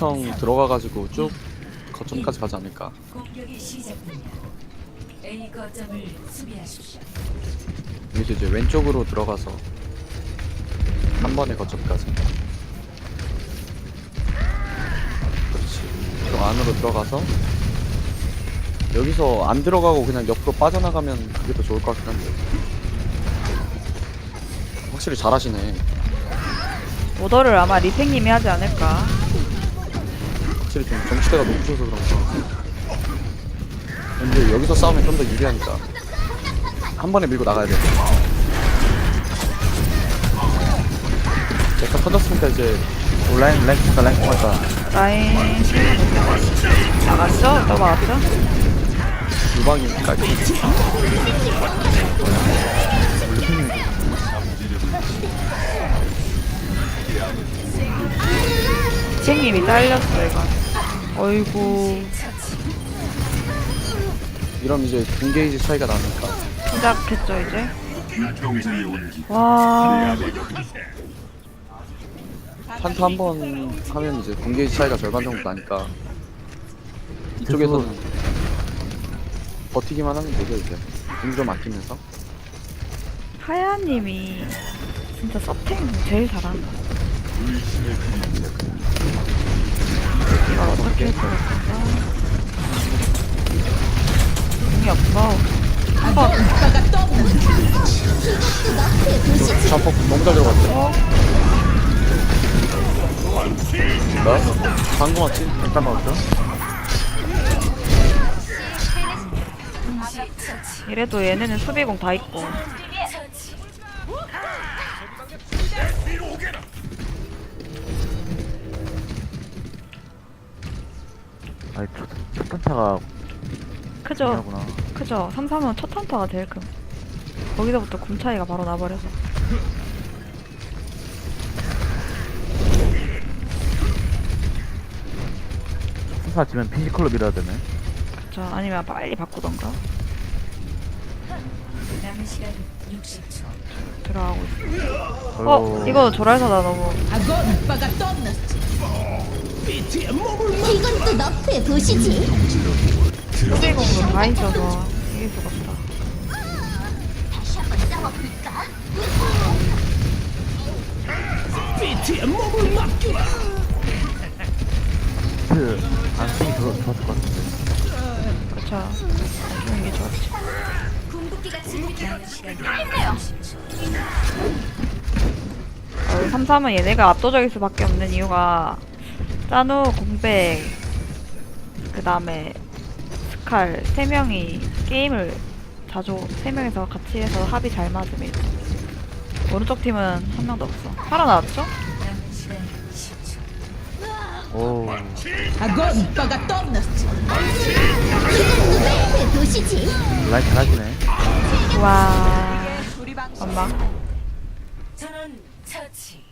엄청 들어가가지고 쭉 거점까지 가지 않을까 공격이 시작됩니다. A 거점을 수비하십시오. 여기서 이제 왼쪽으로 들어가서 한 번에 거점까지 그렇지 좀 안으로 들어가서 여기서 안 들어가고 그냥 옆으로 빠져나가면 그게 더 좋을 것 같긴 한데 확실히 잘하시네 오더를 아마 리팽님이 하지 않을까. 확실히 좀 정치대가 높으셔서 그런가 근데 여기서 싸우면 좀 더 유리하니까 한 번에 밀고 나가야 돼 약간 터졌으니까 이제 라인 라인 콩다 라인 콩다 라인. 나갔죠? 또 나갔죠? 유방이니까 리팽님이 잘렸어 이거. 어이구 이러면 이제 분게이지 차이가 나니까 시작했죠 이제. 와 판타 한 번 하면 이제 분게이지 차이가 절반 정도 나니까 이쪽에서는 버티기만 하면 되죠 이제 공좀 아끼면서 하야님이 진짜 서탱 제일 잘한다. 이걸 어떻게 해야 될까? 공이 없어. 한번 자폭 너무 잘 들어갔대 나? 방금 왔지? 일단 먹었죠? 이래도 얘네는 수비공 다 있고. 아이 첫, 첫 번째가 크죠? 중요하구나 크죠? 3, 3은 첫 한타가 제일 큰. 거기서부터 금 차이가 바로 나버려서. 순사 지면 피지컬로 밀어야 되네 그쵸? 아니면 빨리 바꾸던가. 남은 시간 60초. 들어가고 있어. 어? 이거 조랄사다 너무. 이건 또 너프에 보시지. 수비공도 다 있어서 이길 수가 없다. 다시 한번 싸워볼까? 그 안쓰기 좋았을 것 같은데 그쵸? 안 주는 게 좋았지. 궁극기가 준비되어 어, 3, 3은 얘네가 압도적일 수밖에 없는 이유가 짜누, 공백, 그 다음에 스칼 세 명이 게임을 자주 세 명이서 같이 해서 합이 잘 맞음이 오른쪽 팀은 한 명도 없어. 시간 10초. 오. 라인 잘하시네 와 엄마 전원 처치.